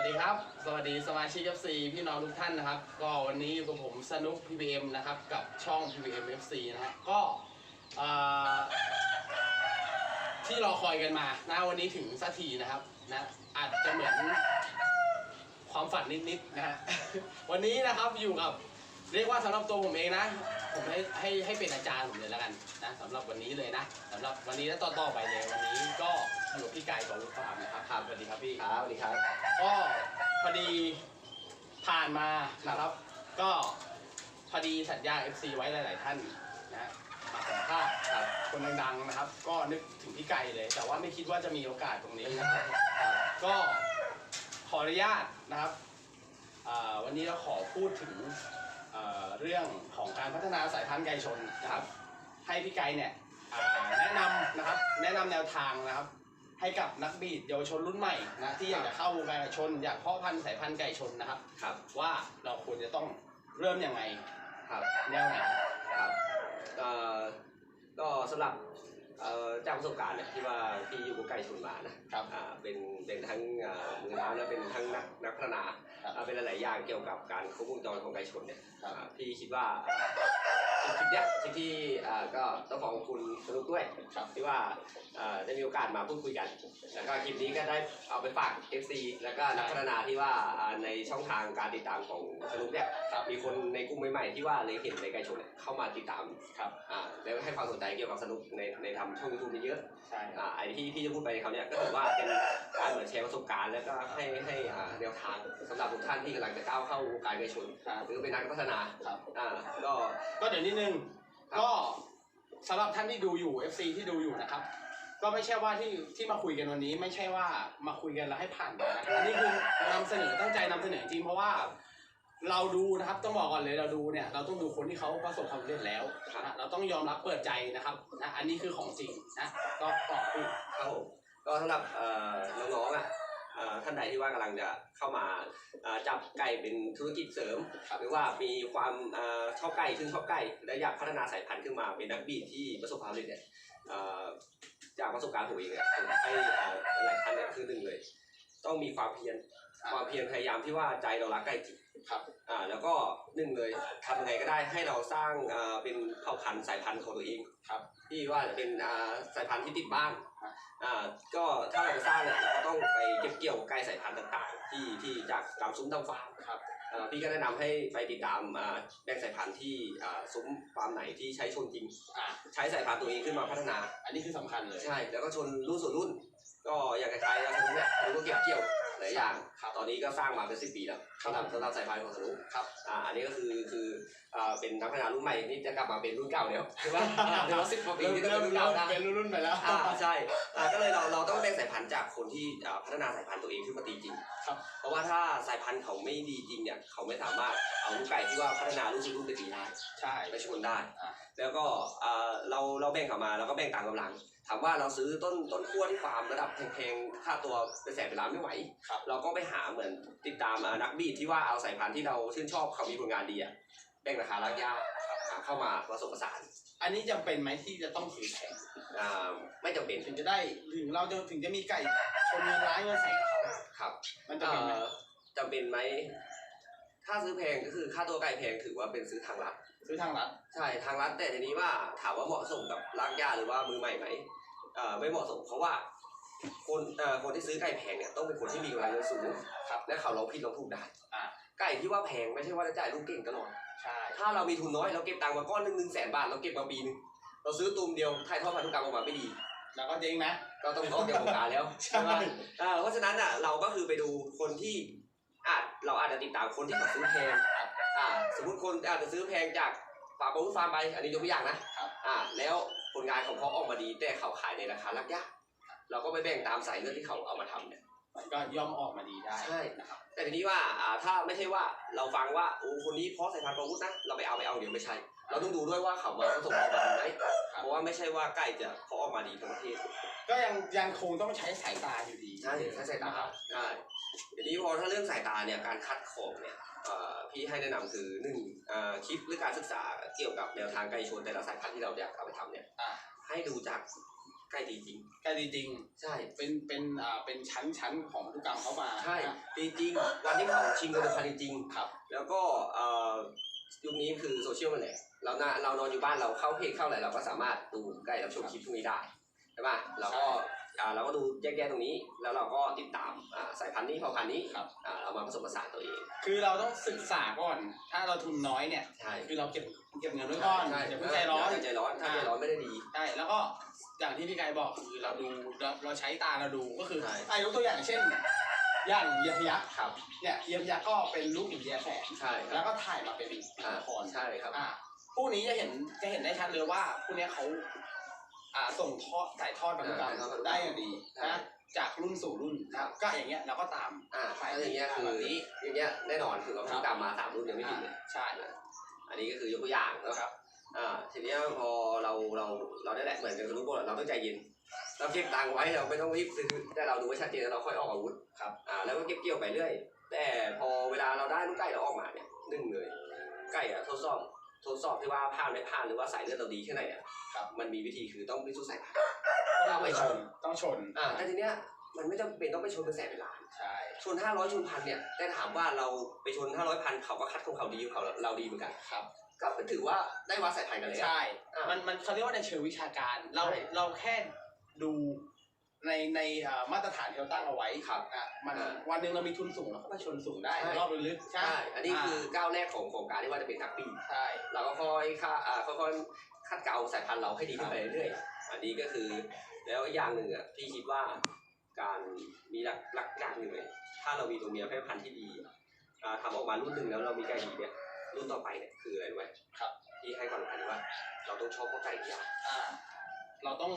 วัสดีครับ สวัสดีสมาชิก FC พี่น้องทุกท่านนะครับ ก็วันนี้อยู่กับผมสนุก PPM นะครับ กับช่อง PPM FC นะฮะก็เอ่อที่รอคอยกันมานะวันนี้ถึงสักทีนะครับนะอาจจะเหมือนความฝันนิดๆนะฮะ วันนี้นะครับอยู่กับ เรียกว่าสำหรับตัวผมเองนะ ผมให้ให้ให้เป็นอาจารย์ผมเลยแล้วกันนะสำหรับวันนี้เลยนะสำหรับวันนี้และต่อๆไปเลยวันนี้ก็อยู่กับพี่ไก่ของลูกฟาร์มนะครับครับสวัสดีครับพี่ครับสวัสดีครับ ก็พอดีผ่านมานะครับ ก็พอดีสัญญา FC ไว้หลาย ๆ ท่านนะมาสัมภาษณ์ครับคนดัง ๆ นะครับ ก็นึกถึงพี่ไก่เลย แต่ว่าไม่คิดว่าจะมีโอกาสตรงนี้นะครับก็ขออนุญาตนะครับอ่าวันนี้เราขอพูดถึง เอ่อเรื่องของการพัฒนาสายพันธุ์ไก่ชนนะครับ ให้พี่ไก่เนี่ยอ่าแนะนำนะครับ แนะนำแนวทางนะครับ ให้กับนักบีดเยาวชนรุ่นใหม่นะที่อยากจะเข้าวงการไก่ชน อยากเพาะพันธุ์สายพันธุ์ไก่ชนนะครับครับ ว่าเราควรจะต้องเริ่มยังไงครับแนวไหนครับเอ่อก็สำหรับ เอ่อจากประสบการณ์เนี่ยที่ว่าพี่อยู่กับไก่ชนมานะครับอ่าเป็นเป็นทั้งอ่ามือน้ำและเป็นทั้งนักนักพัฒนาครับอ่าเป็นหลายๆอย่างเกี่ยวกับการควบวงจรของไก่ชนเนี่ยครับ อ่าพี่คิดว่า คลิปเนี้ยคลิปที่อ่าก็ต้องขอบคุณสนุกด้วยครับที่ว่าอ่าได้มีโอกาสมาพูดคุยกัน แล้วก็คลิปนี้ก็ได้เอาไปฝาก FC แล้วก็นักพัฒนาที่ว่าอ่าในช่องทางการติดตามของสนุกเนี่ยครับมีคนในกลุ่มใหม่ๆที่ว่าเลยเห็นในไก่ชนเนี่ยเข้ามาติดตามครับอ่าแล้วให้ความสนใจเกี่ยวกับสนุกในในทำช่องยูทูบเยอะ ใช่อ่าไอ้ที่ที่จะพูดไปเขาวเนี่ยก็ถือว่าเป็นการเหมือนแชร์ประสบการณ์แล้วก็ให้ให้อ่าแนวทางสำหรับทุกท่านที่กำลังจะก้าวเข้าวงการไก่ชนครับ หรือเป็นนักพัฒนาครับอ่าก็ ก็เดี๋ยวนิดนึงครับก็สำหรับท่านที่ดูอยู่ FC ที่ดูอยู่นะครับ ก็ไม่ใช่ว่าที่ที่มาคุยกันวันนี้ ไม่ใช่ว่ามาคุยกันแล้วให้ผ่านไปนะอันนี้คือนำเสนอตั้งใจนำเสนอจริงเพราะว่า เราดูนะครับต้องบอกก่อนเลยเราดูเนี่ย เราต้องดูคนที่เขาประสบความสำเร็จแล้วนะเราต้องยอมรับเปิดใจนะครับนะอันนี้คือของจริงนะก็ตอบพูดครับผมก็สำหรับเอ่อน้องๆอะเอ่อท่านใดที่ว่ากำลังจะเข้ามาเอ่อจับไก่เป็นธุรกิจเสริม หรือว่ามีความเอ่อชอบไก่ชื่นชอบไก่และอยากพัฒนาสายพันธุ์ขึ้นมาเป็นนักบีดที่ประสบความสำเร็จเนี่ยเอ่อจากประสบการณ์ผมเองเนี่ยผมให้เอ่อหลายๆท่านเนี่ยคือหนึ่งเลย ต้องมีความเพียร ความเพียรพยายามที่ว่าใจเรารักไก่จริงครับอ่าแล้วก็หนึ่งเลยทำยังไงก็ได้ให้เราสร้างเอ่อเป็นเผ่าพันธุ์สายพันธุ์ของตัวเองครับที่ว่าจะเป็นอ่าสายพันธุ์ที่ติดบ้านครับอ่าก็ถ้าเราจะสร้างเนี่ยเราก็ต้องไปเก็บเกี่ยวไก่สายพันธุ์ต่างๆ ที่ที่จากตามซุ้มตามฟาร์มครับอ่าพี่ก็แนะนำให้ไปติดตามอ่าแบ่งสายพันธุ์ที่อ่าซุ้มฟาร์มไหนที่ใช้ชนจริงอะใช้สายพันธุ์ตัวเองขึ้นมาพัฒนา อันนี้คือสำคัญเลยใช่แล้วก็ชนรุ่นสู่รุ่น ก็อย่างคล้ายๆกับสนุกเนี่ยสนุกก็เก็บเกี่ยว หลายอย่างครับตอนนี้ก็สร้างมาเป็นสิบปีแล้วครับสำหรับสำหรับสายพันธุ์ของสนุกครับอ่าอันนี้ก็คือคืออ่าเป็นนักพัฒนารุ่นใหม่นี่จะกลับมาเป็นรุ่นเก่าแล้วใช่ไหมเดี๋ยวสิบกว่าปีเริ่มนี่ต้องเริ่เป็มนรุ่นเริ่เก่ามนะเป็นรุ่นๆไปแล้วอ่าใช่อ่าก็เลยเราเราต้องแบ่งสายพันธุ์จากคนที่อ่าพัฒนาสายพันธุ์ตัวเองขึ้นมาตีจริงครับเพราะว่าถ้าสายพันธุ์เขาไม่ดีจริงเนี่ยเขาไม่สามารถเอาลูกไก่ที่ว่าพัฒนารุ่นสู่รุ่นไปตีได้ ใช่ไปชนได้ อ่า แล้วก็อ่าเราเราแบ่งกลับมาเราก็แบ่งตามกำลัง ถามว่าเราซื้อต้นต้นขั้วที่ฟาร์มระดับแพงๆค่าตัวเป็นแสนเป็นล้านไม่ไหว ครับ เราก็ไปหาเหมือนติดตามอ่านักบีดที่ว่าเอาสายพันธุ์ที่เราชื่นชอบเขามีผลงานดีอะแบ่งราคาลักยาอ่าเข้ามาผสมผสานอันนี้จำเป็นไหมที่จะต้องซื้อแพงอ่าไม่จำเป็นถึงจะได้ถึงเราจะถึงจะมีไก่ชนเงินล้านเงินแสนกับเขาครับมันจะเป็นไหมเอ่อจำเป็นไหม ถ้าซื้อแพงก็คือค่าตัวไก่แพงถือว่าเป็นซื้อทางรัฐซื้อทางรัฐใช่ทางรัฐแต่ทีนี้ว่าถามว่าเหมาะสมกับรากหญ้าหรือว่ามือใหม่ไหมเอ่อไม่เหมาะสมเพราะว่า คนเอ่อคนที่ซื้อไก่แพงเนี่ยต้องเป็นคนที่มีกำลังเงินสูงครับและเขาลองผิดลองถูกได้อ่า ไก่ที่ว่าแพงไม่ใช่ว่าจะจ่ายลูกเก่งตลอด ใช่ถ้าเรามีทุนน้อยเราเก็บตังค์มาก้อนหนึ่งหนึ่งแสนบาทเราเก็บมาปีหนึงเราซื้อตูมเดียวถ่ายทอดพันธุกรรมออกมาไม่ดี แล้วก็เจ๊งนะ ก็ต้องออกจากวงการแล้วใช่ไหมอ่าเพราะฉะนั้นอะเราก็คือไปดูคนที่อาจ เราอาจจะติดตามคนที่เขาซื้อแพงอ่าสมมติคนอาจจะซื้อแพงจากฟาร์มบูฟาร์มไป อันนี้ยกตัวอย่างนะครับ อ่า แล้วผลงานของเขาออกมาดี แต่เขาขายในราคาลักยากเราก็ไปแบ่งตามสายเลือดที่เขาเอามาทำเนี่ย มันก็ย่อมออกมาดีได้ใช่ นะครับ แต่ทีนี้ว่า อ่า ถ้าไม่ใช่ว่าเราฟังว่าโอ้คนนี้เพราะสายพันธุ์ประวุฒินะ เราไปเอาไปเอาเดี๋ยวไม่ใช่ เราต้องดูด้วยว่าเขามาผสมออกมาดีไหมเพราะว่าไม่ใช่ว่าไก่จะเพาะออกมาดีทั้งประเทศ ก็ยังยังคงต้องใช้สายตาอยู่ดี ใช่ ใช้สายตาใช่ ทีนี้พอถ้าเรื่องสายตาเนี่ยการคัดของเนี่ยเอ่อพี่ให้แนะนำคือหนึ่งเอ่อคลิปหรือการศึกษาเกี่ยวกับแนวทางไก่ชนแต่ละสายพันธุ์ที่เราอยากเอาไปทำเนี่ยอ่าให้ดูจากใกล้ดีจริงใกล้ดีจริง ใช่ เป็นเป็นอ่าเป็นชั้นชั้นของพันธุกรรมเขามา ใช่นะดีจริง วันที่เขาชิงกันพันจริงครับ แล้วก็เอ่อยุคนี้คือโซเชียลมันแหละเราน่าเรานอนอยู่บ้านเราเข้าเพจเข้าอะไรเราก็สามารถดูใกล้รับชมคลิปพวกนี้ได้ใช่ป่ะเราก็อ่า เราก็ดูแยกแยะตรงนี้ แล้วเราก็ติดตามอ่าสายพันธุ์นี้เผ่าพันธุ์นี้ครับอ่าเรามาผสมผสานตัวเอง คือเราต้องศึกษาก่อน ถ้าเราทุนน้อยเนี่ยใช่คือเราเก็บเก็บเงินไว้ก่อนใช่อย่าเพิ่งใจร้อนย่าใจร้อนถ้าใจร้อนไม่ได้ดีใช่แล้วก็อย่างที่พี่กายบอกคือเราดูเราเราใช้ตาเราดูก็คือใช่อะยกตัวอย่างเช่นอย่างเยียพยักษ์ครับเนี่ยเยียพยักษ์ก็เป็นลูกหมูเยียแฝดใช่คแล้รับวก็ถ่ายมาเป็นอ่าละครใช่ครับอ่าผู้นี้จะเห็นจะเห็นได้ชัดเลยว่าผู้นี้เขา อ่าส่งทอดถ่ายทอดพันธุกรรมอ่าถ่ายทอดพันธุกรรมได้อย่างดีใช่นะจากรุ่นสู่รุ่นนะครับก็อย่างเงี้ยเราก็ตามอ่าถ้าอย่างเงี้ยคือแบบนี้อย่างเงี้ยแน่นอนคือเราพันธุกรรมมาสามรุ่นยังไม่ถึงเลยใช่อันนี้ก็คือยกตัวอย่างนะคครับรับอ่าทีเนี้ยพอเราเราเราได้แหละเหมือนกันกับทุกคนเราต้องใจเย็นเราเก็บตังค์ไว้เราไม่ต้องรีบซื้อแต่เราดูไว้ชัดเจนแล้วเราค่อยออกอาวุธครับอ่าแล้วก็เก็บเกี่ยวไปเรื่อย แต่พอเวลาเราได้ลูกไก่เราออกมาเนี่ยหนึ่งเลยไก่อะทดสอบ ทดสอบที่ว่าผ่านไม่ผ่านหรือว่าสายเลือดเราดีแค่ไหนอะครับ มันมีวิธีคือต้องพิสูจน์สายพันธุ์ต้องไปชนต้องชนอ่าแต่ทีเนี้ยมันไม่จำเป็นต้องไปชนเป็นแสนเป็นล้านใช่ชนห้าร้อยชนพันเนี่ยแต่ถามว่าเราไปชนห้าร้อยพันเขาก็คัดของเขาดีของเขาเราดีเหมือนกันครับ ก็ถือว่าได้วัดสายพันธุ์กันเลยอะใช่อ่ามัมันมันเขาเรียกว่าในเชิงวิชาการ เราใช่เราแค่ดู ในในเอ่อมาตรฐานที่เราตั้งเอาไว้ครับอะมันอ่า วันหนึ่งเรามีทุนสูงเราก็ไปชนสูงได้ใช่ รอบลึกๆใช่ใช่ อันนี้คือก้าวแรกของของการที่ว่าจะเป็นนักปีนใช่ เราก็ค่อยค่าอ่าค่อยๆคัดเกลาสายพันธุ์เราให้ดีขึ้นไปเรื่อยๆ อันนี้ก็คือ แล้วอย่างหนึ่งอะพี่คิดว่าการมีหลักหลักอย่างหนึ่งเลยถ้าเรามีตัวเมียแพร่พันธุ์ที่ดีอ่าทำออกมารุ่นหนึ่งแล้วเรามีไก่ดีเนี่ยรุ่นต่อไปเนี่ยคืออะไรรู้ไหมครับ ที่ให้ความสำคัญว่า เราต้องชอบพ่อไก่ยาอ่า เราต้อง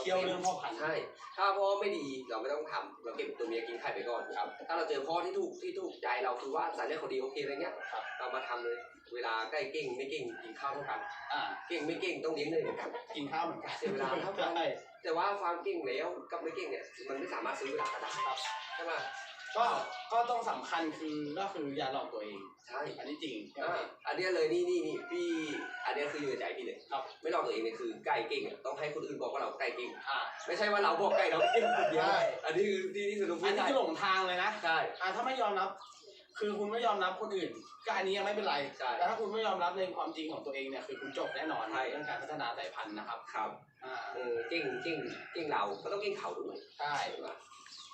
เที่ยวเรื่องพ่อพันธุ์ใช่ ถ้าพ่อไม่ดีเราไม่ต้องทำเราเก็บตัวเมียกินไข่ไปก่อนครับ ถ้าเราเจอพ่อที่ถูกที่ถูกใจเราคือว่าสายเลือดเขาดีโอเคอะไรเงี้ยครับ เรามาทำเลย เวลาใกล้เก่งไม่เก่งกินข้าวเท่ากัน อ่าเก่งไม่เก่งต้องเลี้ยงเลยเหมือนกัน กินข้าวเหมือนกันเสียเวลาเท่ากัน ใช่แต่ว่าความเก่งแล้วกับไม่เก่งเนี่ยมันไม่สามารถซื้อเวลากันได้ครับใช่ไหม ก็ก็ต้องสำคัญคือก็คืออย่าหลอกตัวเอง ใช่อันนี้จริงอ่าอันเนี้ยเลยนี่นี่นี่พี่ อันเนี้ยคืออยู่ในใจพี่เลยครับ ไม่หลอกตัวเองเนี่ยคือไก่เก่งอะต้องให้คนอื่นบอกว่าเราไก่เก่ง อ่าไม่ใช่ว่าเราบอกไก่เราเก่งคนเดียวใช่ อันนี้คือที่ที่สนุกอัพูนดนี้ได้คือหลงทางเลยนะใช่อ่าถ้าไม่ยอมรับ คือคุณไม่ยอมรับคนอื่น ก็อันนี้ยังไม่เป็นไร ใช่ แต่ถ้าคุณไม่ยอมรับในความจริงของตัวเองเนี่ยคือคุณจบแน่นอนใช่ เรื่องการพัฒนาสายพันธุ์นะครับ ครับอ่าเออเก่งเก่งเก่งเราก็ต้องเก่งเขาด้วยใช่ ใช่ไหม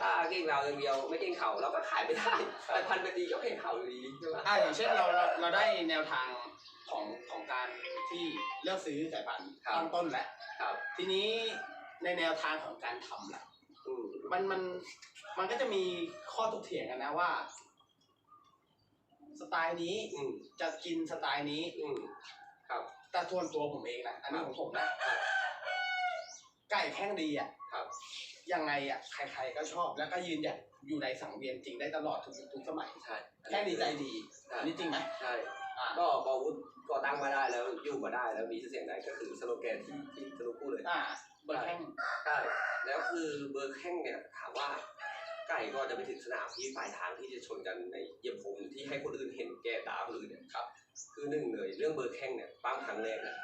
ถ้าเก่งเราอย่างเดียวไม่เก่งเขาเราก็ขายไม่ได้แต่พันเป็นดีก็เก่งเขาอยู่ดีใช่ไหมอ่าอย่างเช่นเราเราเราได้แนวทางของของการที่เลือกซื้อสายพันธุ์ตั้งต้นแล้วครับทีนี้ในแนวทางของการทำล่ะอืมมันมันมันก็จะมีข้อถกเถียงกันนะว่า สไตล์นี้อืมจะกินสไตล์นี้ อืมครับแต่ส่วนตัวผมเองนะอันนี้ของผมนะครับไก่แข้งดีอะครับ ยังไงอะใครๆก็ชอบแล้วก็ยืนหยัดอยู่ในสังเวียนจริงได้ตลอดทุกทุกสมัย ใช่แค่ดีใจดีใช่อันนี้จริงไหมใช่อ่าก็พอวุฒิก่อตั้งมาได้แล้วอยู่มาได้แล้วมีชื่อเสียงได้ก็คือสโลแกนที่ที่สนุกพูดเลยอ่าเบอร์แข้งใช่แล้วคือเบอร์แข้งเนี่ยถามว่าไก่ก็จะไปถึงสนามที่ปลายทางที่จะชนกันในเหยียบผมที่ให้คนอื่นเห็นแก่ตาคนอื่นเนี่ยครับ คือหนึ่งเลยเรื่องเบอร์แข้งเนี่ยปั้งครั้งแรกเนี่ย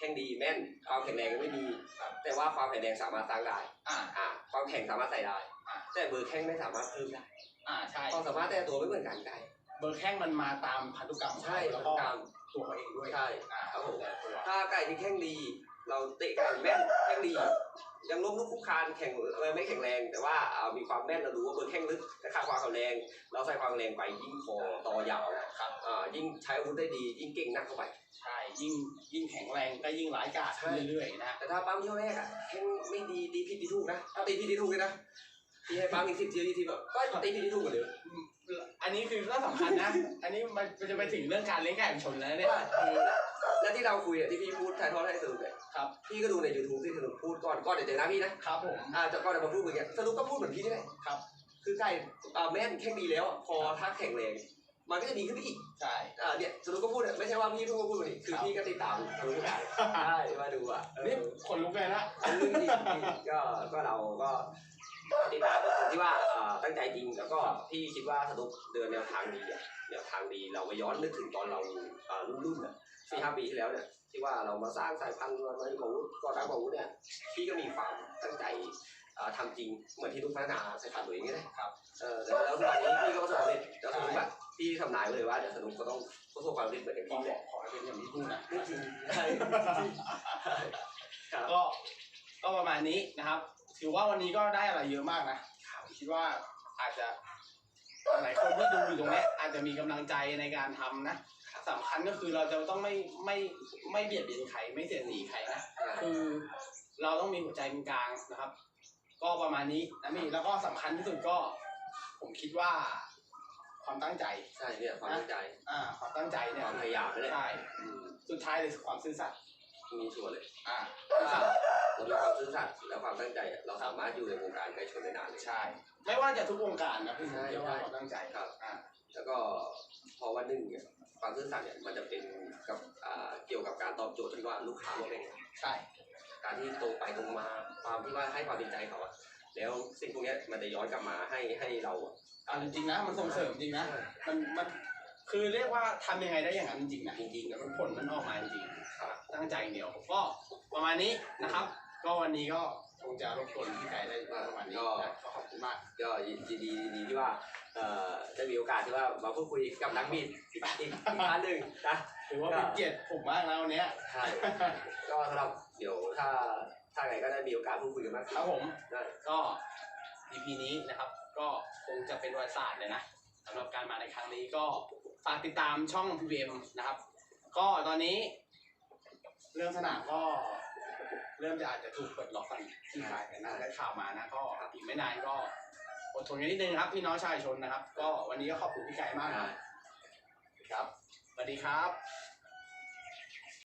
แข้งดีแม่นความแข็งแรงก็ไม่มีครับแต่ว่าความแข็งแรงสามารถสร้างได้อ่า อ่า ความแข็งสามารถใส่ได้ อ่า แต่เบอร์แข้งไม่สามารถเพิ่มได้อ่าใช่ความสามารถแต่ละตัวไม่เหมือนกันไก่เบอร์แข้งมันมาตามพันธุกรรมใช่แล้วพัก็นธุกรรมตัวเขาเองด้วยใช่ อ่าครับผม แต่ละตัวถ้าไก่ที่แข้งดี เราเตะไก่แม่นแข้งดี ยังล้มลุกคลุกคลานแข่งอะไรไม่แข็งแรง แต่ว่าเอามีความแม่นเรารู้ว่าเบอร์แข้งลึกแต่ค่าความแข็งแรง เราใส่ความแข็งแรงไปยิ่งคอต่อยาวนะครับอ่ายิ่งใช้อาวุธได้ดี ยิ่งเก่งนักเข้าไปใช่ยิ่งยิ่งแข็งแรงก็ยิ่งร้ายกาจใช่ขึ้นเรื่อยๆนะแต่ถ้าปั๊มเที่ยวแรกอะแข้งไม่ดีตีผิดตีถูกนะถ้าตีผิดตีถูกเลยนะที่ให้ปั๊มอีกสิบเที่ยวยี่สิบแบบก็ตีผิดตีถูกกันเลยอันนี้คือก็สำคัญนะ อันนี้มันมันจะไปถึงเรื่องการเลี้ยงไก่ชนแล้วเนี่ยว่า และที่เราคุยอะที่พี่พูดถ่ายทอดให้สนุกเลยครับ พี่ก็ดูใน YouTube ที่สนุกพูดก่อนก่อนจะเจอหน้าพี่นะครับผม อ่าจะก่อนจะมาพูดเหมือนกันสนุกก็พูดเหมือนพี่นี่แหละครับ คือไก่อ่าแม่นแข็งดีแล้วอะพอถ้าแข็งแรงมันก็จะดีขึ้นไปอีกใช่ อ่าเนี่ยสนุกก็พูดเนี่ยไม่ใช่ว่าพี่เพิ่งมาพูดวันนี้คือครับ พี่ก็ติดตามสนุกได้ได้มาดูอะเออ นี่ขนลุกเลยนะ เรื่องจริงๆก็ก็เราก็ติดตามเป็นคนที่ว่าอ่าตั้งใจจริงแล้วก็พี่คิดว่าสนุกเดินแนวทางดีอะแนวทางดีเราไปย้อนนึกถึงตอนเราอ่ารุ่นๆอะสี่ห้าปีที่แล้วเนี่ยที่ว่าเรามาสร้างสายพันธุ์มาอยู่ของก่อตั้งของวุฒิเนี่ยพี่ก็มีความตั้งใจเอ่อทำจริงเหมือนที่นุกพัฒนาสายพันธุ์ตัวเองนี่แหละครับเออแล้วแล้วทุกวันนี้พี่ก็ประสบความสำเร็จแล้วสนุกอะพี่ทำนายไว้เลยว่าเดี๋ยวสนุกก็ต้องประสบความสำเร็จเหมือนกับขอพี่แหละขอให้เป็นอย่างที่พูดนะไม่จริงใช่ครับก็ก็ประมาณนี้นะครับ ถือว่าวันนี้ก็ได้อะไรเยอะมากนะคิดว่าอาจจะหลายคนที่ดูอยู่ตรงเนี้ยอาจจะมีกำลังใจในการทำนะสำคัญก็คือเราจะต้องไม่ไม่ไม่เบียดเบียนใครไม่เสียดสีใครนะคือ เราต้องมีหัวใจเป็นกลางนะครับ ก็ประมาณนี้นะพี่แล้วก็สำคัญที่สุดก็ ผมคิดว่า ความตั้งใจใช่เนี่ยความตั้งใจ อ่า ความตั้งใจคเนี่ยวามพยายามนี่แหละใช่อืมสุดท้ายเลยคือความซื่อสัตย์ มีส่วนเลยอ่าถ้าเรามีความซื่อสัตย์และความตั้งใจอะเราสามารถอยู่ในวงการไก่ชนได้นานเลย ใช่ ไม่ว่าจะทุกวงการนะพี่ใช่ เรียกว่าความตั้งใจครับ อ่า แล้วก็พอวันหนึ่งเนี่ยความซื่อสัตย์เนี่ยมันจะเป็นกับอ่าเกี่ยวกับการตอบโจทย์ที่ว่าลูกค้าว่าเป็นไงใช่ การที่ตรงไปตรงมาความที่ว่าให้ความเป็นใจเขาอะแล้วสิ่งพวกเนี้ยมันจะย้อนกลับมาให้ให้เราอะเอาจริงๆนะมันส่งเสริมจริงนะ มันมันคือเรียกว่าทำยังไงได้อย่างนั้นจริงๆนะจริงๆแต่อะมันผลมันออกมาจริงครับๆ ตั้งใจอย่างเดียวก็ประมาณนี้นะครับ ก็วันนี้ก็คงจะรบกวนพี่ไก่ได้ประมาณนี้นะก็ขอบคุณมาก ก็ยินดีดีดีที่ว่าเอ่อได้มีโอกาสที่ว่ามาพูดคุยกับนักบินอีกอีกอีกท่านหนึ่งนะถือว่าเป็นเกียรติผมมากนะวันเนี้ยใช่ก็สำหรับเดี๋ยวถ้าถ้าไงก็ได้มีโอกาสพูดคุยกันมากคขึ้นรับผมได้ก็ EP นี้นะครับ ก็คงจะเป็นประวัติศาสตร์เลยนะสำหรับการมาในครั้งนี้ก็ฝากติดตามช่อง PVM นะครับ ก็ตอนนี้ เรื่องสนามก็ เริ่มจะอาจจะถูกเปิดล็อกกันที่ขายกันนะได้ข่าวมานะก็อีกไม่นานก็อดทนกันนิดนึงครับพี่น้องชาวชนนะครับ ก็วันนี้ก็ขอบคุณพี่ไก่มากนะครับสวัสดีครับ